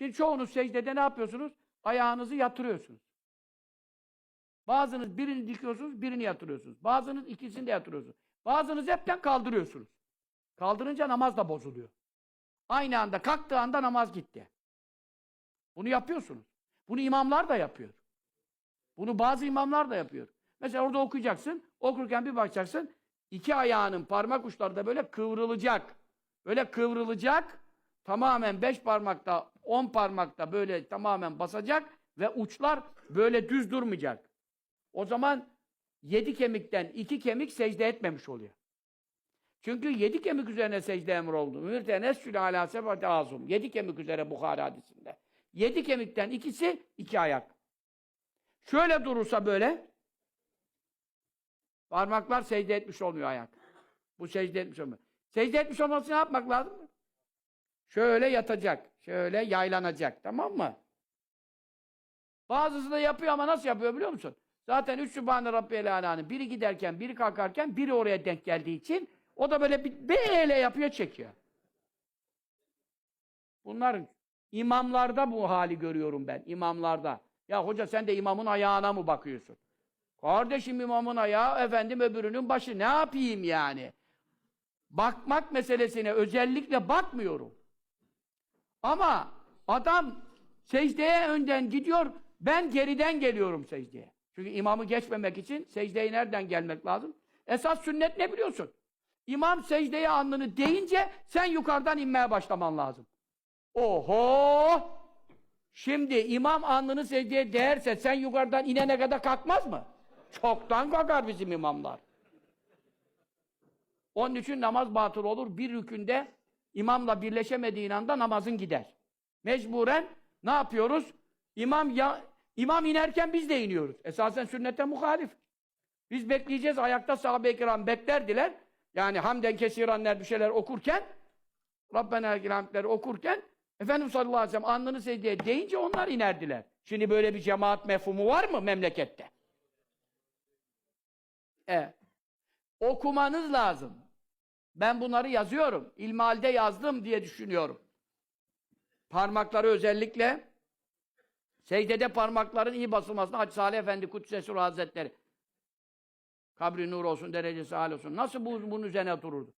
Şimdi çoğunuz secdede ne yapıyorsunuz? Ayağınızı yatırıyorsunuz. Bazınız birini dikiyorsunuz, birini yatırıyorsunuz. Bazınız ikisini de yatırıyorsunuz. Bazınız hepten kaldırıyorsunuz. Kaldırınca namaz da bozuluyor. Aynı anda kalktığı anda namaz gitti. Bunu yapıyorsunuz. Bunu imamlar da yapıyor. Bunu bazı imamlar da yapıyor. Mesela orada okuyacaksın, okurken bir bakacaksın, iki ayağının parmak uçları da böyle kıvrılacak. Böyle kıvrılacak, tamamen beş parmakta, on parmakta böyle tamamen basacak ve uçlar böyle düz durmayacak. O zaman yedi kemikten iki kemik secde etmemiş oluyor. Çünkü yedi kemik üzerine secde emroldu. Mürtenessül alâ sebati azum. Yedi kemik üzere Bukhari hadisinde. Yedi kemikten ikisi iki ayak. Şöyle durursa böyle parmaklar secde etmiş olmuyor ayak. Bu secde etmiş olmuyor. Secde etmiş olması ne yapmak lazım? Şöyle yatacak. Şöyle yaylanacak. Tamam mı? Bazısı da yapıyor ama nasıl yapıyor biliyor musun? Zaten üç Sübhane Rabbiyel Alâ'nın biri giderken, biri kalkarken, biri oraya denk geldiği için o da böyle bir böyle yapıyor, çekiyor. Bunların imamlarda bu hali görüyorum ben, imamlarda. Ya hoca sen de imamın ayağına mı bakıyorsun? Kardeşim imamın ayağı, efendim öbürünün başı. Ne yapayım yani? Bakmak meselesine özellikle bakmıyorum. Ama adam secdeye önden gidiyor, ben geriden geliyorum secdeye. Çünkü imamı geçmemek için secdeye nereden gelmek lazım? Esas sünnet ne biliyorsun? İmam secdeye alnını deyince sen yukarıdan inmeye başlaman lazım. Oho! Şimdi imam alnını secdeye değerse sen yukarıdan inene kadar kalkmaz mı? Çoktan kalkar bizim imamlar. Onun için namaz batıl olur. Bir rükünde imamla birleşemediğin anda namazın gider. Mecburen ne yapıyoruz? İmam ya imam inerken biz de iniyoruz. Esasen sünnete muhalif. Biz bekleyeceğiz. Ayakta sahabe-i kiram beklerdiler. Yani hamden kesiranler bir şeyler okurken Rabbena hamdleri okurken Efendimiz sallallahu aleyhi ve sellem alnını secdeye deyince onlar inerdiler. Şimdi böyle bir cemaat mefhumu var mı memlekette? Evet. Okumanız lazım. Ben bunları yazıyorum. İlmihalde yazdım diye düşünüyorum. Parmakları özellikle secdede parmakların iyi basılmasına Hacı Salih Efendi Kudsesi Hazretleri kabri nur olsun, derecesi âli olsun. Nasıl bu, bunun üzerine dururdu?